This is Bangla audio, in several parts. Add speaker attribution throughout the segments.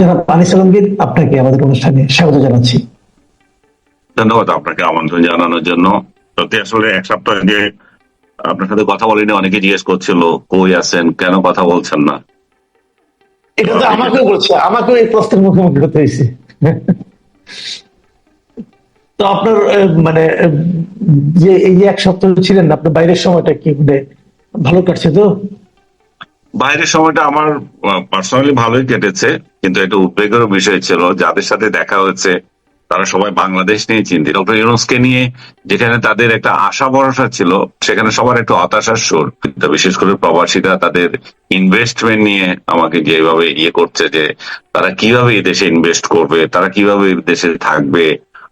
Speaker 1: জনাব আনিস আলমগীর আপনাকে আমাদের অনুষ্ঠানে স্বাগত জানাচ্ছি।
Speaker 2: ধন্যবাদ আপনাকে আমন্ত্রণ জানানোর জন্য। সত্যি আসলে এক সপ্তাহ আগে আপনার সাথে কথা বলিনি অনেকে জিজ্ঞেস করছিল কই আছেন কেন কথা বলছেন না?
Speaker 1: এটা তো আমাকেও বলছে আমাকেও এই প্রশ্নের মুখোমুখি হতে হয়েছে। তো আপনার মানে যে এই এক সপ্তাহ ছিলেন আপনার বাইরের সময়টা কি মানে ভালো কাটছে তো?
Speaker 2: বাইরের সময়টা আমার পার্সোনালি ভালোই কেটেছে। কিন্তু একটা উদ্বেগের বিষয় ছিল, যাদের সাথে দেখা হয়েছে, তারা সবাই বাংলাদেশ নিয়ে চিন্তিত। ডক্টর ইউনুসকে নিয়ে যেখানে তাদের একটা আশা ভরসা ছিল, সেখানে সবার একটু হতাশার সুর। বিশেষ করে প্রবাসীরা তাদের ইনভেস্টমেন্ট নিয়ে আমাকে যেভাবে ইয়ে করছে যে, তারা কীভাবে এই দেশে ইনভেস্ট করবে, তারা কীভাবে এই দেশে থাকবে,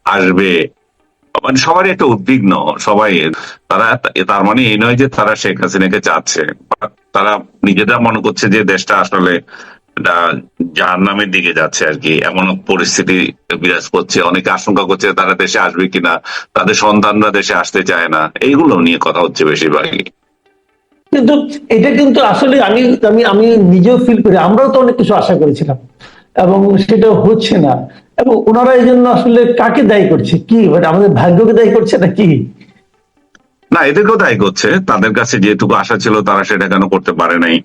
Speaker 2: আসবে মানে সবারই একটা উদ্বিগ্ন, সবাই। তারা, তার মানে এই নয় যে তারা শেখ হাসিনাকে চাচ্ছে তারা নিজেরা মনে করছে যে দেশটা আসলে যার নামের দিকে যাচ্ছে আর কি। এমন পরিস্থিতি বিরাজ করছে। অনেকে আশঙ্কা করছে তারা দেশে আসবে কিনা। তাদের সন্তানরা দেশে আসতে চায় না। এইগুলো নিয়ে কথা হচ্ছে বেশিরভাগই।
Speaker 1: কিন্তু এটা কিন্তু আসলে আমি আমি আমি নিজেও ফিল করি আমরাও তো অনেক কিছু আশা করেছিলাম। এবং সেটা হচ্ছে না। এবং ওনারা এই জন্য আসলে কাকে দায়ী করছে? কি? মানে আমাদের ভাগ্যকে দায়ী করছে না কি?
Speaker 2: না এদেরকেও দায়ী করছে। তাদের কাছে যেটুকু আশা ছিল তারা সেটা কেন করতে পারে নাই।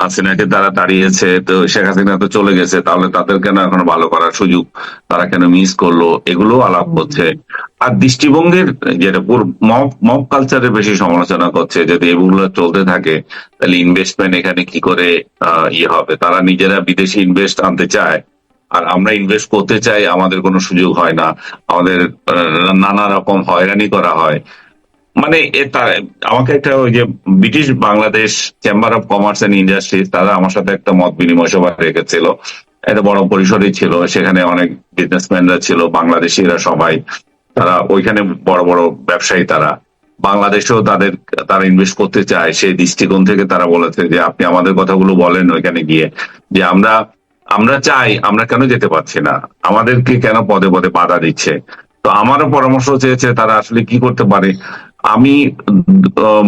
Speaker 2: হাসিনাকে তারা তাড়িয়েছে তো শেখ হাসিনা তো চলে গেছে তাহলে তাদের কেন এখন ভালো করার সুযোগ তারা কেন মিস করল? এগুলো আলাপ করছে আর দৃষ্টিভঙ্গির যেটা মব মব কালচারের বেশি সমালোচনা করছে যদি এগুলো চলতে থাকে তাহলে ইনভেস্টমেন্ট এখানে কি করে আহ, ইয়ে হবে? তারা নিজেরা বিদেশি ইনভেস্ট আনতে চায় আর আমরা ইনভেস্ট করতে চাই আমাদের কোনো সুযোগ হয় না। আমাদের নানা রকম হয়রানি করা হয়। মানে আমাকে একটা ওই যে British Bangladesh chamber of commerce and industry তারা আমার সাথে একটা মত বিনিময় সভা রেখেছিল। একটা বড় পরিসরে ছিল, সেখানে অনেক বিজনেসম্যানরা ছিল, বাংলাদেশিরা সবাই। তারা ওইখানে বড় বড় ব্যবসায়ী তারা। বাংলাদেশেও তাদের, তারা ইনভেস্ট করতে চায়, সেই দৃষ্টিকোণ থেকে তারা বলেছে যে, আপনি আমাদের কথাগুলো বলেন ওইখানে গিয়ে যে, আমরা আমরা চাই, আমরা কেন যেতে পারছি না? আমাদেরকে কেন পদে পদে বাধা দিচ্ছে? তো আমারও পরামর্শ চেয়েছে তারা আসলে কি করতে পারে? আমি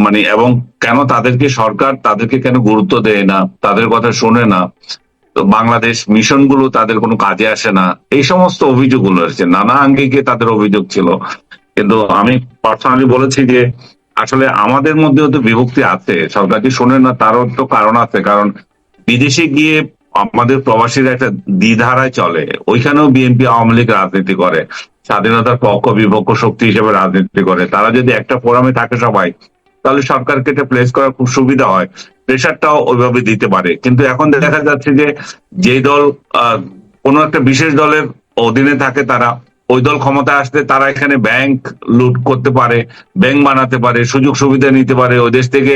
Speaker 2: মানে এবং কেন তাদেরকে সরকার তাদেরকে কেন গুরুত্ব দেয় না, তাদের কথা শোনে না বাংলাদেশ মিশনগুলো তাদের কোনো কাজে আসে না, এই সমস্ত অভিযোগগুলো এসেছে। নানা আঙ্গিকে তাদের অভিযোগ ছিল। কিন্তু আমি পার্সোনালি বলেছি যে, আসলে আমাদের মধ্যেও তো বিভক্তি আছে। সরকার যে শোনে না, তারও তো কারণ আছে। কারণ বিদেশে গিয়ে আমাদের প্রবাসীরা একটা দ্বিধারায় চলে। ওইখানেও বিএনপি আওয়ামী লীগ রাজনীতি করে। স্বাধীনতার পক্ষ, বিপক্ষ শক্তি হিসেবে রাজনীতি করে। তারা যদি একটা ফোরামে থাকে সবাই, তাহলে সরকারকে এটা প্লেস করা খুব সুবিধা হয়। প্রেশারটাও ওইভাবে দিতে পারে। কিন্তু এখন দেখা যাচ্ছে যে যে দল কোনো একটা বিশেষ দলের অধীনে থাকে তারা, ওই দল ক্ষমতা আসতে তারা এখানে ব্যাংক লুট করতে পারে ব্যাংক বানাতে পারে সুযোগ সুবিধা নিতে পারে। ওই দেশ থেকে